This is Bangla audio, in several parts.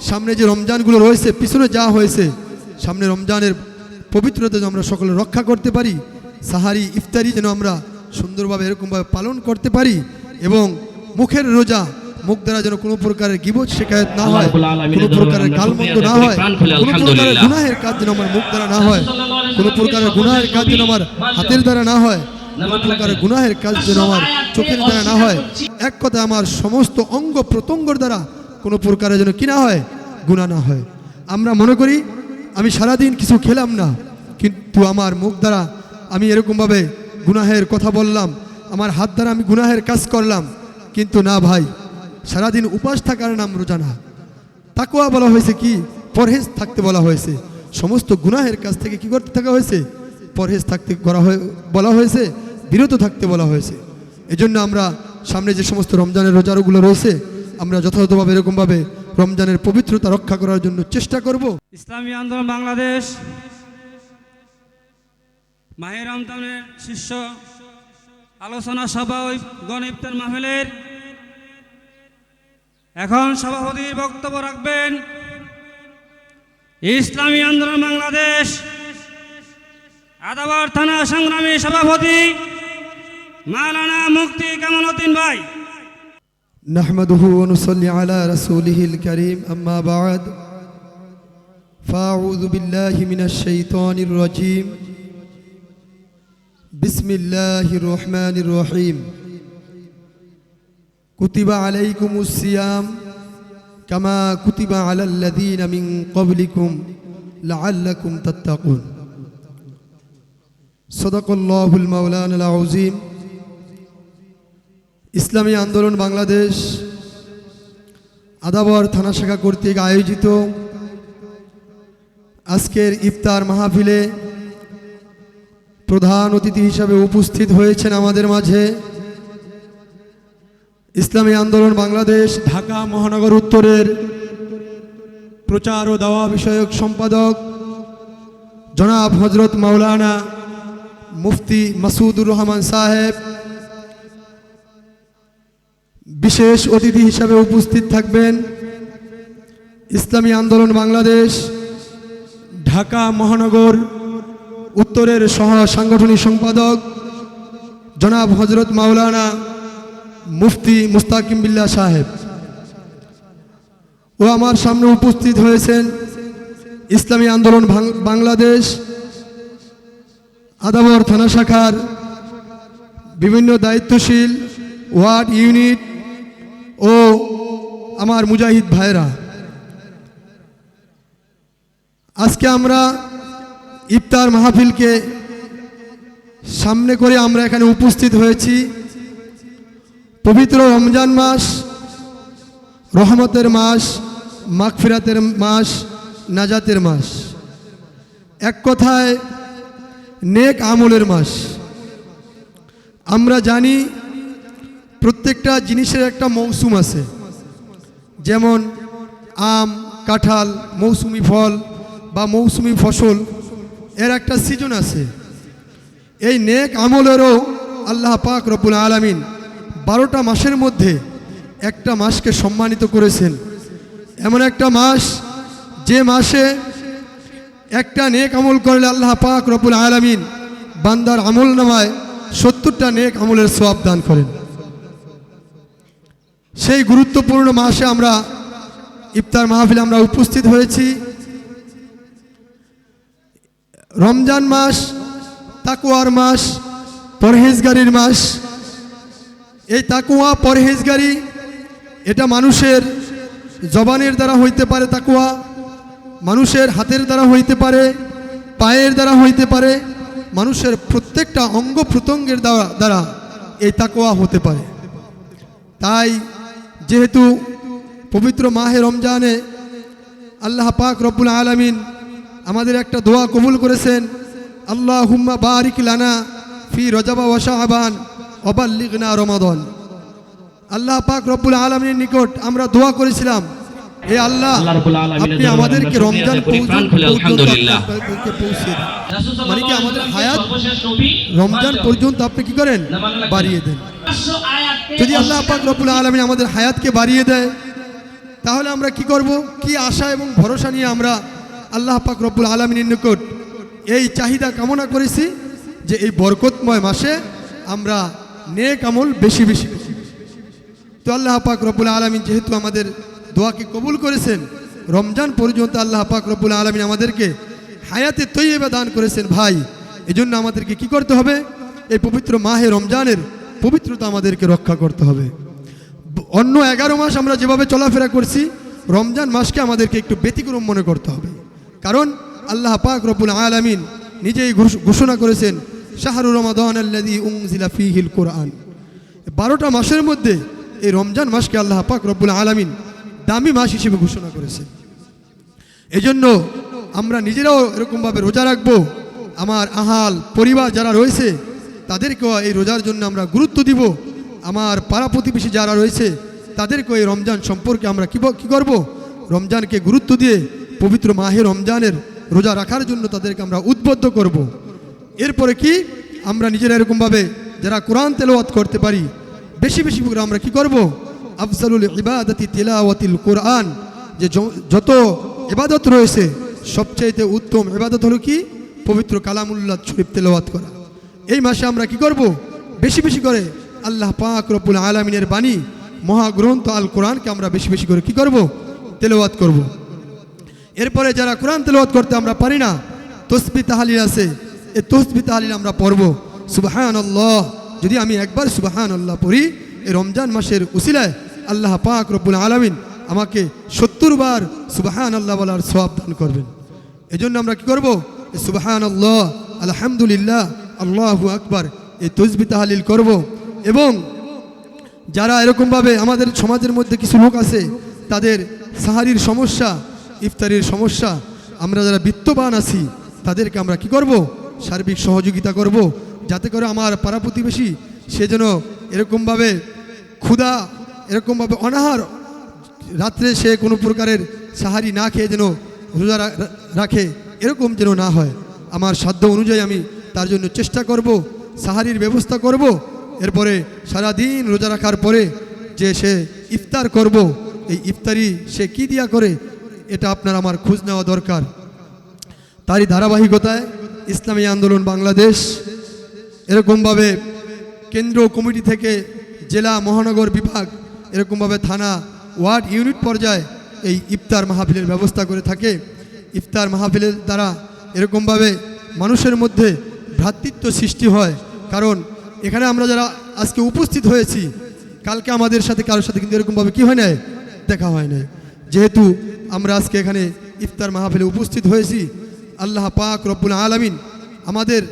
সামনে যে রমজানগুলো রয়েছে পিছনে যা হয়েছে সামনে রমজানের পবিত্রতা যেন আমরা সকলে রক্ষা করতে পারি সাহারি ইফতারি যেন আমরা সুন্দরভাবে এরকমভাবে পালন করতে পারি এবং মুখের রোজা মুখ দ্বারা যেন কোনো প্রকারের গিবত শেখায়ত না হয় কোনো প্রকারের গালমন্দ না হয় কোনো প্রকারের। গুনাহের কাজ যেন আমার মুখ দ্বারা না হয় কোনো প্রকারের গুনাহের কাজ যেন আমার হাতের দ্বারা না হয় কোনো প্রকারের গুনাহের কাজ যেন আমার চোখের দ্বারা না হয়। এক কথা আমার সমস্ত অঙ্গ প্রত্যঙ্গর দ্বারা কোনো প্রকারের যেন কি না হয় গুণা না হয়। আমরা মনে করি, আমি সারাদিন কিছু খেলাম না, কিন্তু আমার মুখ দ্বারা আমি এরকমভাবে গুনাহের কথা বললাম, আমার হাত দ্বারা আমি গুনাহের কাজ করলাম, কিন্তু না ভাই, সারাদিন উপাস থাকার নাম রোজা না। তাকুয়া বলা হয়েছে কি? পরহেজ থাকতে বলা হয়েছে। সমস্ত গুনাহের কাছ থেকে কি করতে থাকা হয়েছে? পরহেজ থাকতে করা হয়ে, বলা হয়েছে, বিরত থাকতে বলা হয়েছে। এজন্য আমরা সামনে যে সমস্ত রমজানের রোজারগুলো রয়েছে আমরা যথাযথভাবে এরকমভাবে রমজানের পবিত্রতা রক্ষা করার জন্য চেষ্টা করব। ইসলামী আন্দোলন বাংলাদেশ, মাহের রমজানের শীর্ষ আলোচনা সভা ওই গণ ইফতার এখন সভাপতির বক্তব্য রাখবেন ইসলামী আন্দোলন বাংলাদেশ, আদাবার থানা সংগ্রামী সভাপতি মাওলানা মুক্তি কামালউদ্দিন ভাই। نحمده ونصلي على رسوله الكريم أما بعد فأعوذ بالله من الشيطان الرجيم. بسم الله الرحمن الرحيم. كتب عليكم الصيام كما كتب على الذين من قبلكم لعلكم تتقون. صدق الله المولان العظيم. ইসলামী আন্দোলন বাংলাদেশ আদাবর থানা শাখা কর্তৃক আয়োজিত আজকের ইফতার মাহফিলে প্রধান অতিথি হিসাবে উপস্থিত হয়েছেন আমাদের মাঝে ইসলামী আন্দোলন বাংলাদেশ ঢাকা মহানগর উত্তরের প্রচার ও দাওয়া বিষয়ক সম্পাদক জনাব হজরত মাওলানা মুফতি মাসুদুর রহমান সাহেব বিশেষ অতিথি হিসাবে উপস্থিত থাকবেন ইসলামী আন্দোলন বাংলাদেশ, ঢাকা মহানগর উত্তরের সহ সাংগঠনিক সম্পাদক জনাব হজরত মাওলানা মুফতি মুস্তাকিম বিল্লাহ সাহেব। ও আমার সামনে উপস্থিত হয়েছেন ইসলামী আন্দোলন বাংলাদেশ আদাবর থানা শাখার বিভিন্ন দায়িত্বশীল ওয়ার্ড ইউনিট ও আমার মুজাহিদ ভাইরা আজকে আমরা ইফতার মাহফিলকে সামনে করে আমরা এখানে উপস্থিত হয়েছি। পবিত্র রমজান মাস, রহমতের মাস, মাগফিরাতের মাস, নাজাতের মাস। এক কথায়, নেক আমলের মাস। আমরা জানি প্রত্যেকটা জিনিসের একটা মৌসুম আছে। যেমন আম, কাঁঠাল, মৌসুমি ফল বা মৌসুমি ফসল, এর একটা সিজন আছে। এই নেক আমলেরও আল্লাহ পাক রব্বুল আলামিন বারোটা মাসের মধ্যে একটা মাসকে সম্মানিত করেছেন। এমন একটা মাস যে মাসে একটা নেক আমল করলে আল্লাহ পাক রব্বুল আলামিন বান্দার আমল নামায় সত্তরটা নেক আমলের সোয়াব দান করেন। সেই গুরুত্বপূর্ণ মাসে আমরা ইফতার মাহফিলে আমরা উপস্থিত হয়েছি। রমজান মাস তাকুয়ার মাস, পরহেজগারির মাস। এই তাকুয়া পরহেজগারি এটা মানুষের জবানের দ্বারা হইতে পারে তাকুয়া মানুষের হাতের দ্বারা হইতে পারে, পায়ের দ্বারা হইতে পারে, মানুষের প্রত্যেকটা অঙ্গ প্রত্যঙ্গের দ্বারা দ্বারা এই তাকুয়া হতে পারে। তাই যেহেতু পবিত্র মাহে রমজানে আল্লাহ পাক রব্বুল আলমিন আমাদের একটা দোয়া কবুল করেছেন আল্লাহ হুম্মা বারিক লানা ফি রজাবা ওয়াশাহবান অবাল্লিগনা রমাদন। আল্লাহ পাক রব্বুল আলমিনের নিকট আমরা দোয়া করেছিলাম এ আল্লাহ আপনি আমাদেরকে রমজান আলহামদুলিল্লাহ। পৌঁছে দিন। মানে কি আমাদের হায়াত রমজান পর্যন্ত আপনি কি করেন? বাড়িয়ে দেন। যদি আল্লাহ পাক রব্বুল আলমী আমাদের হায়াতকে বাড়িয়ে দেয় তাহলে আমরা কি করব? কি আশা এবং ভরসা নিয়ে আমরা আল্লাহ পাক রব্বুল আলমিনের নিকট এই চাহিদা কামনা করেছি যে এই বরকতময় মাসে আমরা নেক আমল বেশি বেশি বেশি তো আল্লাহ পাক রব্বুল আলমিন যেহেতু আমাদের দোয়াকে কবুল করেছেন? রমজান পর্যন্ত আল্লাহ পাক রব্বুল আলমিন আমাদেরকে হায়াতে তৈবা দান করেছেন ভাই। এজন্য আমাদেরকে কি করতে হবে? এই পবিত্র মাহে রমজানের পবিত্রতা আমাদেরকে রক্ষা করতে হবে। অন্য এগারো মাস আমরা যেভাবে চলাফেরা করছি, রমজান মাসকে আমাদেরকে একটু ব্যতিক্রম মনে করতে হবে। কারণ আল্লাহ পাক রব্বুল আলমিন নিজেই ঘোষণা করেছেন শাহরুর রমাদান আল্লাদি উংজিলা ফিহিল কোরআন। বারোটা মাসের মধ্যে এই রমজান মাসকে আল্লাহ পাক রব্বুল আলমিন দামি মাস হিসেবে ঘোষণা করেছে। এজন্য আমরা নিজেরাও এরকমভাবে রোজা রাখব। আমার আহাল পরিবার যারা রয়েছে, তাদেরকেও এই রোজার জন্য আমরা গুরুত্ব দিব। আমার পাড়া প্রতিবেশী যারা রয়েছে, তাদেরকেও এই রমজান সম্পর্কে আমরা কী কী করব? রমজানকে গুরুত্ব দিয়ে পবিত্র মাহে রমজানের রোজা রাখার জন্য তাদেরকে আমরা উদ্বুদ্ধ করব। এরপরে কি? আমরা নিজেরা এরকমভাবে যারা কোরআন তেলাওয়াত করতে পারি, বেশি বেশি করে আমরা কি করব? আফজালুল ইবাদতি তেলাওয়াতিল কোরআন। যে যত ইবাদত রয়েছে, সবচাইতে উত্তম ইবাদত হলো কি? পবিত্র কালামুল্লাহ শরীফ তেলাওয়াত করা। এই মাসে আমরা কি করব? বেশি বেশি করে আল্লাহ পাক রব্বুল আলমিনের বাণী, মহাগ্রন্থ আল কোরআনকে আমরা বেশি বেশি করে কি করব? তেলাওয়াত করব। এরপরে যারা কোরআন তেলাওয়াত করতে আমরা পারি না তসবি তাহালিল আছে। এই তসবি তাহালিল আমরা পড়ব। সুবাহান আল্লাহ যদি আমি একবার সুবাহান আল্লাহ পড়ি, এই রমজান মাসের উসিলায় আল্লাহ পাক রব্বুল আলমিন আমাকে সত্তর বার সুবাহান আল্লাহ বলার সওয়াব দান করবেন। এজন্য আমরা কি করব? সুবাহান আল্লাহ আলহামদুলিল্লাহ, আল্লাহু আকবার, এই তসবি তাহালিল করব এবং যারা এরকমভাবে আমাদের সমাজের মধ্যে কিছু লোক আছে, তাদের সাহারির সমস্যা, ইফতারির সমস্যা, আমরা যারা বিত্তবান আছি, তাদেরকে আমরা কি করব? সার্বিক সহযোগিতা করব, যাতে করে আমার পাড়া প্রতিবেশী সে যেন এরকমভাবে ক্ষুধা এরকমভাবে অনাহার। রাত্রে সে কোনো প্রকারের সাহারি না খেয়ে যেন রোজা রাখে, এরকম যেন না হয়। আমার সাধ্য অনুযায়ী আমি তার জন্য চেষ্টা করব, সাহারির ব্যবস্থা করব। এরপরে সারাদিন রোজা রাখার পরে যে সে ইফতার করব, এই ইফতারি সে কি দিয়া করে, এটা আপনার আমার খোঁজ নেওয়া দরকার। তারই ধারাবাহিকতায় ইসলামী আন্দোলন বাংলাদেশ এরকমভাবে কেন্দ্র কমিটি থেকে জেলা মহানগর বিভাগ এরকমভাবে থানা ওয়ার্ড ইউনিট পর্যায়ে এই ইফতার মাহফিলের ব্যবস্থা করে থাকে। ইফতার মাহফিলের দ্বারা এরকমভাবে মানুষের মধ্যে ভ্রাতৃত্ব সৃষ্টি হয়। কারণ এখানে আমরা যারা আজকে উপস্থিত হয়েছি, কালকে আমাদের সাথে কারোর সাথে কিন্তু এরকমভাবে কি হয় না দেখা হয় নাই। যেহেতু আমরা আজকে এখানে ইফতার মাহফিলে উপস্থিত হয়েছি, আল্লাহ পাক রব্বুল আলামিন আমাদের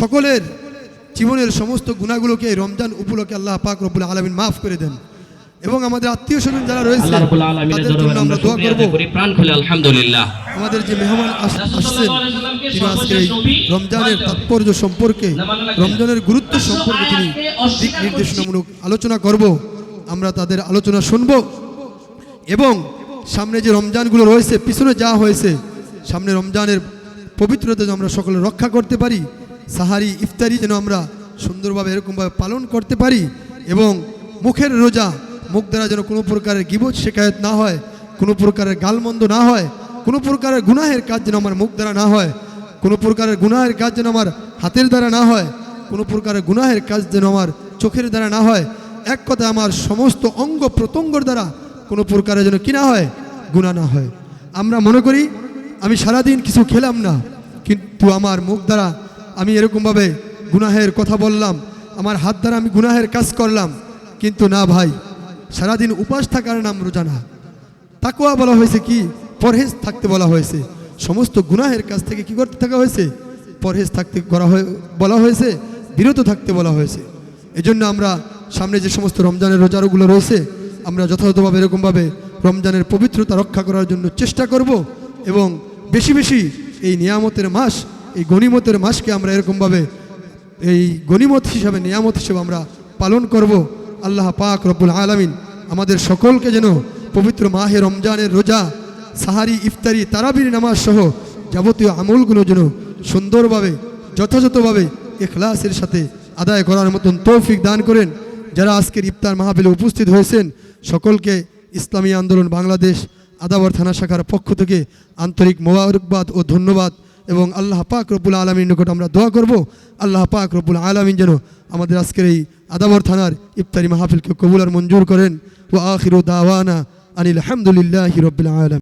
সকলের জীবনের সমস্ত গুণাগুলোকে রমজান উপলক্ষে আল্লাহ পাক রব্বুল আলামিন মাফ করে দেন। এবং আমাদের আত্মীয় স্বজন যারা রয়েছে আল্লাহ রাব্বুল আলামিনের তাদের জন্য আমরা দোয়া করব। প্রাণ খুলে আলহামদুলিল্লাহ। আমাদের যে মেহমান আসছেন তিনি আজকে রমজানের তাৎপর্য সম্পর্কে রমজানের গুরুত্ব সম্পর্কে তিনি দিক নির্দেশনামূলক আলোচনা করব। আমরা তাদের আলোচনা শুনব এবং সামনে যে রমজানগুলো রয়েছে পিছনে যা হয়েছে সামনে রমজানের পবিত্রতা যেন আমরা সকলে রক্ষা করতে পারি সাহারি ইফতারি যেন আমরা সুন্দরভাবে এরকমভাবে পালন করতে পারি এবং মুখের রোজা মুখ দ্বারা যেন কোনো প্রকারের গিবত শেখায়ত না হয়, কোনো প্রকারের গালমন্দ না হয়, কোনো প্রকারের গুনাহের কাজ যেন আমার মুখ দ্বারা না হয়, কোনো প্রকারের গুনাহের কাজ যেন আমার হাতের দ্বারা না হয়, কোনো প্রকারের গুনাহের কাজ যেন আমার চোখের দ্বারা না হয়। এক কথা আমার সমস্ত অঙ্গ প্রত্যঙ্গর দ্বারা কোনো প্রকারের যেন কি না হয় গুণা না হয়। আমরা মনে করি, আমি সারাদিন কিছু খেলাম না, কিন্তু আমার মুখ দ্বারা আমি এরকমভাবে গুনাহের কথা বললাম, আমার হাত দ্বারা আমি গুনাহের কাজ করলাম, কিন্তু না ভাই সারাদিন উপাস থাকার নাম রোজা না। তাকুয়া বলা হয়েছে কি? পরহেজ থাকতে বলা হয়েছে। সমস্ত গুনাহের কাছ থেকে কি করতে থাকা হয়েছে? পরহেজ থাকতে করা হয়ে, বলা হয়েছে। বিরত থাকতে বলা হয়েছে। এজন্য আমরা সামনে যে সমস্ত রমজানের রোজারগুলো রয়েছে, আমরা যথাযথভাবে, এরকমভাবে রমজানের পবিত্রতা রক্ষা করার জন্য চেষ্টা করব এবং বেশি বেশি এই নিয়ামতের মাস, এই গণিমতের মাসকে আমরা এরকমভাবে, এই গনিমত হিসাবে, নিয়ামত হিসেবে আমরা পালন করব। আল্লাহ পাক রব্বুল আলামিন আমাদের সকলকে যেন পবিত্র মাহে রমজানের রোজা, সাহারি, ইফতারি, তারাবির নামাজ সহ যাবতীয় আমলগুলো যেন সুন্দরভাবে, যথাযথভাবে এখলাসের সাথে আদায় করার মতন তৌফিক দান করেন। যারা আজকের ইফতার মাহফিলে উপস্থিত হয়েছেন, সকলকে ইসলামী আন্দোলন বাংলাদেশ আদাবর থানা শাখার পক্ষ থেকে আন্তরিক মোবারকবাদ ও ধন্যবাদ। এবং আল্লাহ পাক রব্বুল আলমীর নিকট আমরা দোয়া করব। আল্লাহ পাক রব্বুল আলমিন যেন আমাদের আজকের এই আদাবর থানার ইফতারি মাহফিলকে কবুলার মঞ্জুর করেন। ও আখির দাওয়ানা আনিল আলহামদুলিল্লাহ রবিল আলম